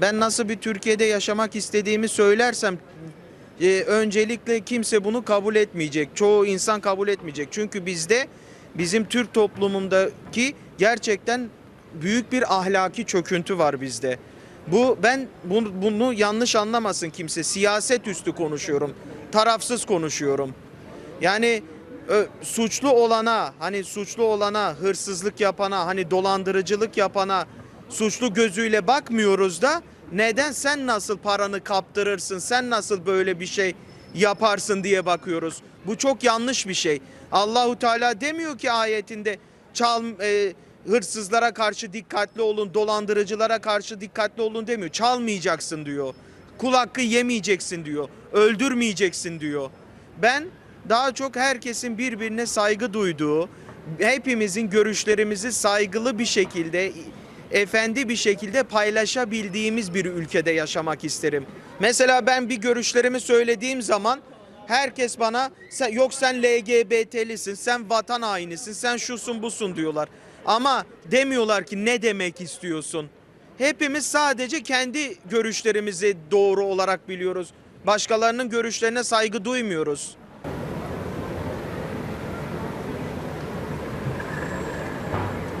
ben nasıl bir Türkiye'de yaşamak istediğimi söylersem e, öncelikle kimse bunu kabul etmeyecek. Çoğu insan kabul etmeyecek. Çünkü bizde bizim Türk toplumundaki gerçekten büyük bir ahlaki çöküntü var bizde. Bu ben bunu, bunu yanlış anlamasın kimse. Siyaset üstü konuşuyorum. Tarafsız konuşuyorum. Yani ö, suçlu olana, hani suçlu olana, hırsızlık yapana, hani dolandırıcılık yapana suçlu gözüyle bakmıyoruz da neden sen nasıl paranı kaptırırsın, sen nasıl böyle bir şey yaparsın diye bakıyoruz. Bu çok yanlış bir şey. Allahu Teala demiyor ki ayetinde çal e, hırsızlara karşı dikkatli olun, dolandırıcılara karşı dikkatli olun demiyor. Çalmayacaksın diyor. Kul hakkı yemeyeceksin diyor. Öldürmeyeceksin diyor. Ben daha çok herkesin birbirine saygı duyduğu, hepimizin görüşlerimizi saygılı bir şekilde, efendi bir şekilde paylaşabildiğimiz bir ülkede yaşamak isterim. Mesela ben bir görüşlerimi söylediğim zaman herkes bana sen, yok sen LGBT'lisin, sen vatan hainisin, sen şusun busun diyorlar. Ama demiyorlar ki ne demek istiyorsun. Hepimiz sadece kendi görüşlerimizi doğru olarak biliyoruz. Başkalarının görüşlerine saygı duymuyoruz.